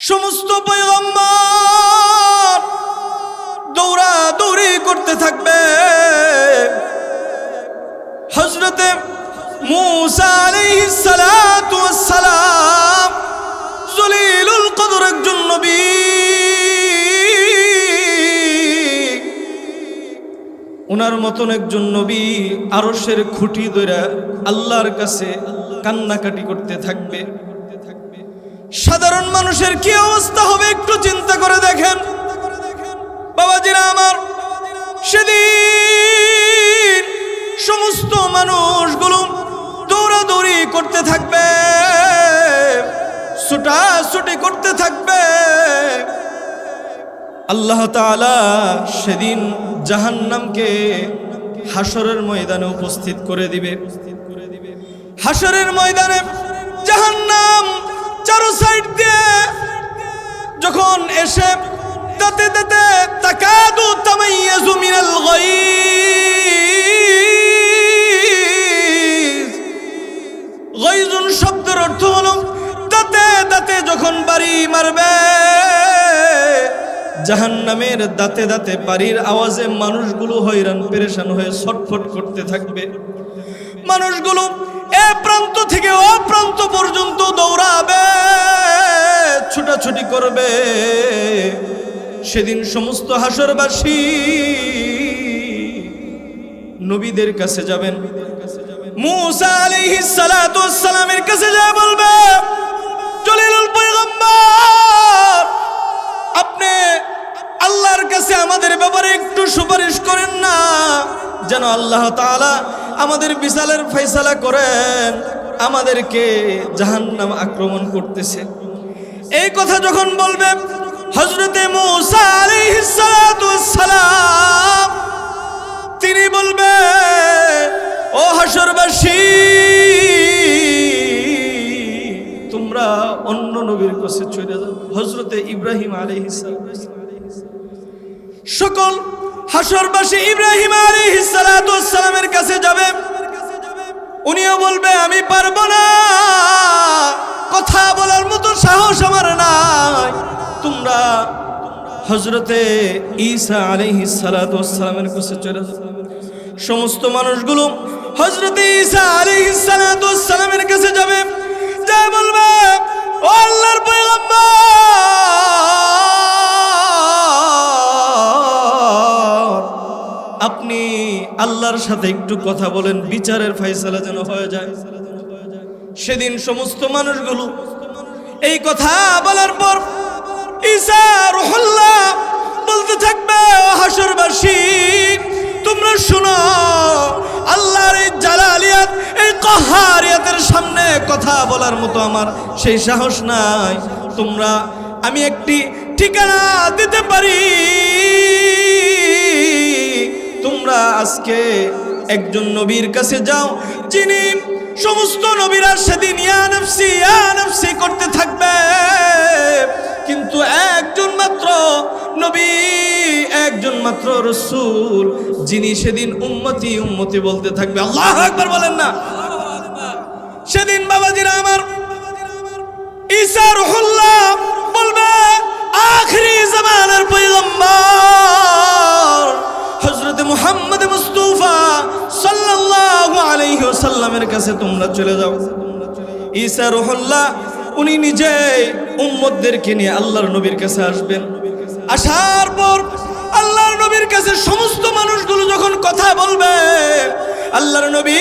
সমস্ত পয়গম্বর দৌড়া দৌড়ি করতে থাকবে। হজরতে সালাম জলিলুল কদর একজন নবী। ওনার মতন একজন নবী আরশের খুঁটি ধরে আল্লাহর কাছে কান্নাকাটি করতে থাকবে। সাধারণ মানুষের কি অবস্থা হবে একটু চিন্তা করে দেখেন। বাবাজিরা আমার, সেদিন সমস্ত মানুষগুলো দৌড়াদৌড়ি করতে থাকবে, ছুটাছুটি করতে থাকবে। আল্লাহ তাআলা সেদিন জাহান্নামকে হাসরের ময়দানে উপস্থিত করে দিবে। হাসরের ময়দানে জাহান্নাম চারো সাইড দিয়ে যখন এসে তাতে তাতে তাকাদু তামাইয়াজু মিনাল গায়জ। গায়জুন শব্দের অর্থ হলো দাঁতে দাঁতে যখন বাড়ি মারবে, জাহান্নামের দাঁতে দাঁতে বাড়ির আওয়াজে মানুষগুলো হয়রান, পেরেশান হয়ে ছটফট করতে থাকবে। মানুষগুলো এ প্রান্ত থেকে ও প্রান্ত পর্যন্ত দৌড়াবে, ছুটাছুটি করবে। সেদিন সমস্ত হাসরবাসী নবীদের কাছে যাবেন। মুসা সালামের কাছে যা বলবে আপনি আল্লাহর কাছে আমাদের ব্যাপারে একটু সুপারিশ করেন না, যেন আল্লাহ তাআলা আমাদের বিশালের ফয়সালা করেন, আমাদেরকে জাহান্নাম আক্রমণ করতেছে। এই কথা যখন বলবে হজরতে সালাম তিনি বলবে, ও হাসরবাসী তোমরা অন্য নবীর কাছে চলে যাও হজরতে ইব্রাহিম আলাইহিস সকল হাসরবাসী ইব্রাহিম সালাতু সালামের কাছে যাবে। উনিও বলবে, আমি পারব না। কথা বলার মতো সাহস আমার নাই। তোমরা হজরতে ঈসা আলাইহিস সালাতু ওয়াস সালামের কাছে চলে সমস্ত মানুষগুলো হজরতে ঈসা আলাইহিস সালাতু ওয়াস সালামের কাছে সাথে একটু কথা বলেন, বিচারের ফয়সালা যেন হয়ে যায়। সেদিন সমস্ত মানুষগুলো এই কথা বলার পর বলতে থাকবে হাসরবাসী তোমরা শোনো, আল্লাহর এই জালালিয়াত, এই কহারিয়াতের সামনে কথা বলার মতো আমার সেই সাহস নাই। তোমরা আমি একটি ঠিকানা দিতে পারি। তোমরা আজকে একজন নবীর কাছে যাও, যিনি সমস্ত নবীরা সেদিন, ইয়া নফসি ইয়া নফসি করতে থাকবে। কিন্তু একজন মাত্র নবী, একজন মাত্র রসুল, যিনি সেদিন উম্মতি উম্মতি বলতে থাকবে। আল্লাহ একবার বলেন না। সেদিন বাবাজিরা আমার, ঈসা আলাইহি কাছে তোমরা চলে যাও। ঈসা রুহুল্লাহ, উনি নিজে উম্মতদেরকে নিয়ে আল্লাহর নবীর কাছে আসবেন। আসার পর আল্লাহর নবীর কাছে সমস্ত মানুষগুলো যখন কথা বলবে, আল্লাহর নবী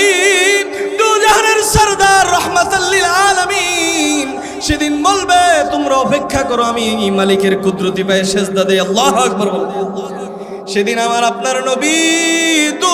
দুজাহানের সরদার রহমাতাল্লিল আলামিন সেদিন বলবে, তোমরা অপেক্ষা করো, আমি এই মালিকের কুদরতি পায়ে সেজদা দেই, আল্লাহ সেদিন আমার আপনার নবী দু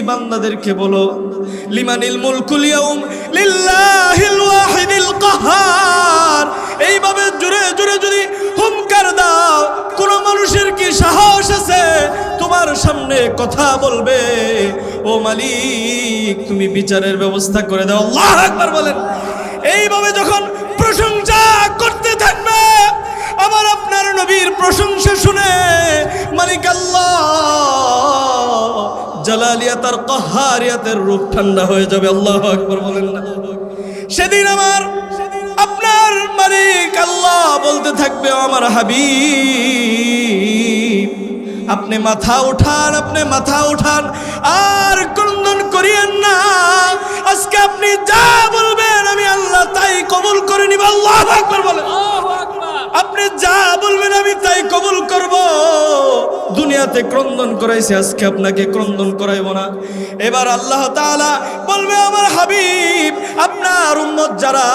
তুমি বান্দাদেরকে বলো, লিমানিল মুলকুল ইয়াউম লিল্লাহিল ওয়াহিদিল কাহার। এইভাবে জুড়ে জুড়ে যদি হুমকার দাও, কোন মানুষের কি সাহস আছে? তোমার সামনে কথা বলবে, ও মালিক, তুমি বিচারের ব্যবস্থা করে দাও। আল্লাহ একবার বলেন। এইভাবে যখন প্রশংসা করতে থাকবে আমার আপনার নবীর প্রশংসা শুনে মালিক আল্লাহ জালালিয়াতার কাহারিয়াতের রূপ ঠান্ডা হয়ে যাবে, আল্লাহ আকবার বলেন না। সেদিন আমার, আপনার মালিক আল্লাহ বলতে থাকবে আমার হাবিব, আপনি মাথা উঠান, আপনি মাথা উঠান, আর ক্রন্দন করিয়েন না। আজকে আপনি যা বলবেন, আমি আল্লাহ তাই কবুল করে নিব, আল্লাহ আকবার বলেন। আপনি যা বলবেন আমি তাই কবুল করব দুনিয়াতে ক্রন্দন করাইছে আজকে আপনাকে ক্রন্দন করাইব না এবার আল্লাহ তাআলা বলবে আমার হাবিব আপনার উম্মত যারা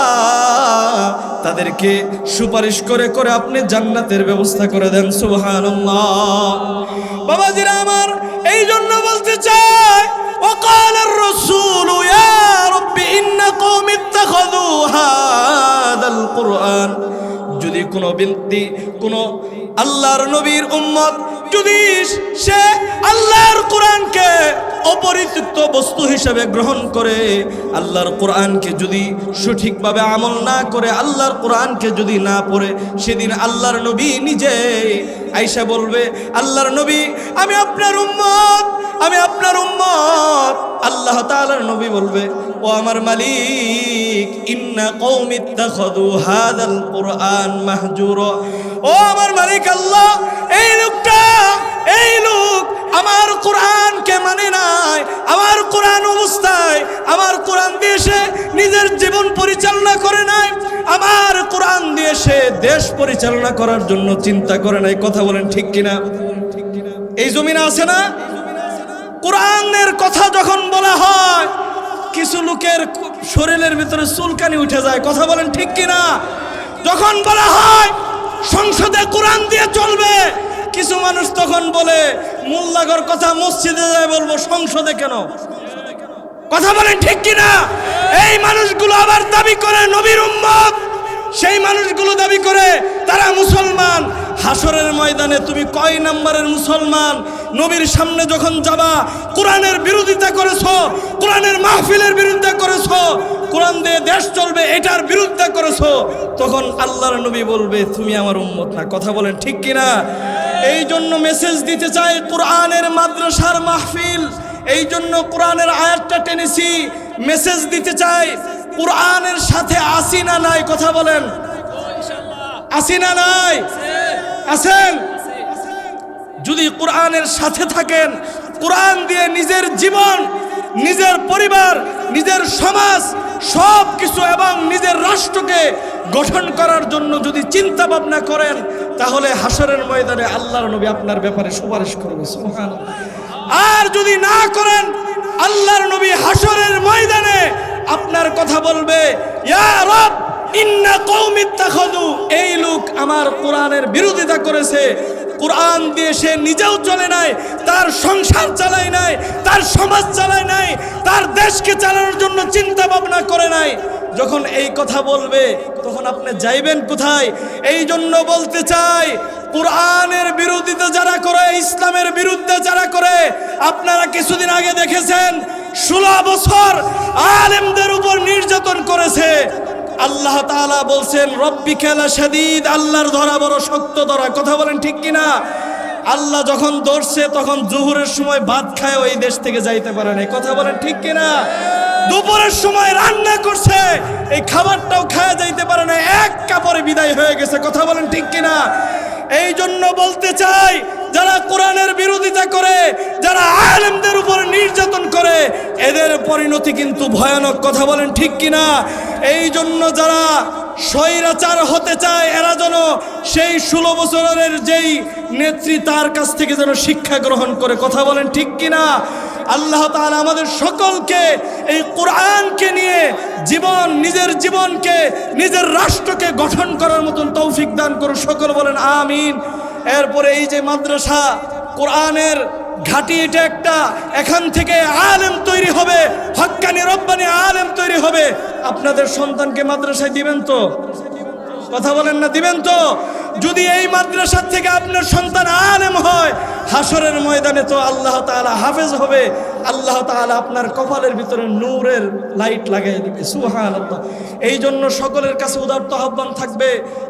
তাদেরকে সুপারিশ করে করে আপনি জান্নাতের ব্যবস্থা করে দেন সুবহানাল্লাহ বাবাজিরা আমার এই জন্য বলতে চাই وقال الرسول يا رب إن قوم اتخذوا هذا القرآن যদি কোনো ব্যক্তি, কোনো আল্লাহর নবীর উম্মত যদি সে আল্লাহর কোরআনকে অপরিচিত বস্তু হিসেবে গ্রহণ করে, আল্লাহর কোরআনকে যদি সঠিকভাবে আমল না করে, আল্লাহর কোরআনকে যদি না পড়ে, সেদিন আল্লাহর নবী নিজে আইসা বলবে, আল্লাহর নবী, আমি আপনার উম্মত, আমি আপনার উম্মত। আল্লাহ তালার নবী বলবে, ও আমার মালিক, ইন্না কওমি ইত্তাখাযু হাদাল কুরআন মাহজুরা। ও আমার মালিক আল্লাহ, এই লোকটা, এই লোক আমার কোরআনকে মানে নাই, আমার কোরআন অবস্থায়, আমার কোরআন দিয়ে সে নিজের জীবন পরিচালনা করে নাই, আমার কোরআন দিয়ে সে দেশ পরিচালনা করার জন্য চিন্তা করে নাই। কথা বলেন ঠিক কিনা? এই জমিনে আছে না? কোরআনের কথা যখন বলা হয়, কিছু লোকের শরীরের ভিতরে চুলকানি উঠে যায়। কথা বলেন ঠিক কিনা? যখন বলা হয়, সংসদে কোরআন দিয়ে চলবে, কিছু মানুষ তখন বলে মোল্লাগর কথা মসজিদে যায় বলব, সংসদে কেন? কথা বলেন ঠিক কিনা? এই মানুষগুলো আবার দাবি করে নবীর উম্মত। সেই মানুষগুলো দাবি করে তারা মুসলমান। হাসরের ময়দানে তুমি কয় নাম্বারের মুসলমান? নবীর সামনে যখন যাবা, কোরআনের বিরোধিতা করেছ, কোরআনের মাহফিলের বিরুদ্ধে করেছ, কোরআন দিয়ে দেশ চলবে, এটার বিরুদ্ধে করেছ, তখন আল্লাহর নবী বলবে, তুমি আমার উম্মত না। কথা বলেন ঠিক কিনা? এই জন্য মেসেজ দিতে চাই কোরআনের মাদ্রাসার মাহফিল। এই জন্য কোরআনের আয়াতটা টেনেছি মেসেজ দিতে চাই কোরআনের সাথে আসি না নাই, কথা বলেন। আসি না নাই? আছেন? যদি কোরআনের সাথে থাকেন, কোরআন দিয়ে নিজের জীবন, নিজের পরিবার, নিজের সমাজ সব কিছু এবং নিজের রাষ্ট্রকে গঠন করার জন্য যদি চিন্তা ভাবনা করেন, তাহলে হাসরের ময়দানে আল্লাহর নবী আপনার ব্যাপারে সুপারিশ করবে। আর যদি না করেন, আল্লাহর নবী হাসরের ময়দানে আপনার কথা বলবে এই লোক আমার কোরআনের বিরোধিতা করেছে। কোরআন দিয়ে সে নিজেও চলে নাই, তার সংসার চালায় নাই, তার সমাজ চালায় নাই, তার দেশকে চালানোর জন্য চিন্তা ভাবনা করে নাই। যখন এই কথা বলবে, তখন আপনি যাইবেন কোথায়? এই জন্য বলতে চাই, কোরআনের বিরোধিতা যারা করে, ইসলামের বিরুদ্ধে যারা করে, আপনারা কিছুদিন আগে দেখেছেন, ষোলো বছর আলেমদের উপর নির্যাতন করেছে। আল্লাহ তাআলা বলছেন রব্বি খেলা শাদীদ আল্লাহর ধরা বড় শক্ত ধরা। কথা বলেন ঠিক কিনা? আল্লাহ যখন ধরছে, তখন জুহুরের সময় ভাত খায়, ওই দেশ থেকে যাইতে পারে না কথা বলেন ঠিক কিনা? দুপুরের সময় রান্না করছে। এই খাবারটাও খাওয়া যাইতে পারে না। এক কাপড়ে বিদায় হয়ে গেছে। কথা বলেন ঠিক কিনা? এই জন্য বলতে চাই, যারা কোরআনের বিরোধিতা করে, যারা আলেমদের উপর নির্যাতন করে, এদের পরিণতি কিন্তু ভয়ানক। কথা বলেন ঠিক কিনা? এই জন্য যারা স্বৈরাচার হতে চায়, এরা যেন সেই ষোলো বছরের যেই নেত্রী তার কাছ থেকে যেন শিক্ষা গ্রহণ করে। কথা বলেন ঠিক কিনা? আল্লাহ তাআলা আমাদের সকলকে এই কোরআনকে নিয়ে জীবন, নিজের জীবনকে, নিজের রাষ্ট্রকে গঠন করার মতন তৌফিক দান করুন। সকল বলেন আমিন। এরপরে এই যে মাদ্রাসা, কোরআনের ঘাটি এটা একটা। এখান থেকে আলেম তৈরি হবে, হক্কানি রব্বানি আলেম তৈরি হবে। আপনাদের সন্তানকে মাদ্রাসায় দিবেন তো? কথা বলেন না, দিবেন তো? যদি এই মাদ্রাসার থেকে আপনার সন্তান আলেম হয় হাসরের ময়দানে তো আল্লাহ তালা হাফেজ হবে। আল্লাহ তাআলা আপনার কপালের ভিতরে নূরের লাইট লাগাই দিবে। সুবহানাল্লাহ। এই জন্য সকলের কাছে উদার্ত আহ্বান থাকবে,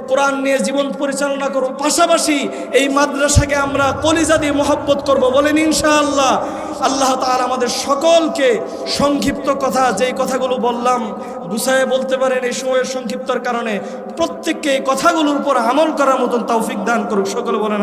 কোরআন নিয়ে জীবন পরিচালনা করব পাশাপাশি এই মাদ্রাসাকে আমরা কলিজা দিয়ে মহব্বত করব। বলেন ইনশাআল্লাহ। আল্লাহ তাআলা আমাদের সকলকে সংক্ষিপ্ত কথা, যেই কথাগুলো বললাম, গুছায় বলতে পারেন এই সময়ের সংক্ষিপ্তর কারণে, প্রত্যেককে এই কথাগুলোর উপর আমল করার মতন তৌফিক দান করুক। সকলে বলেন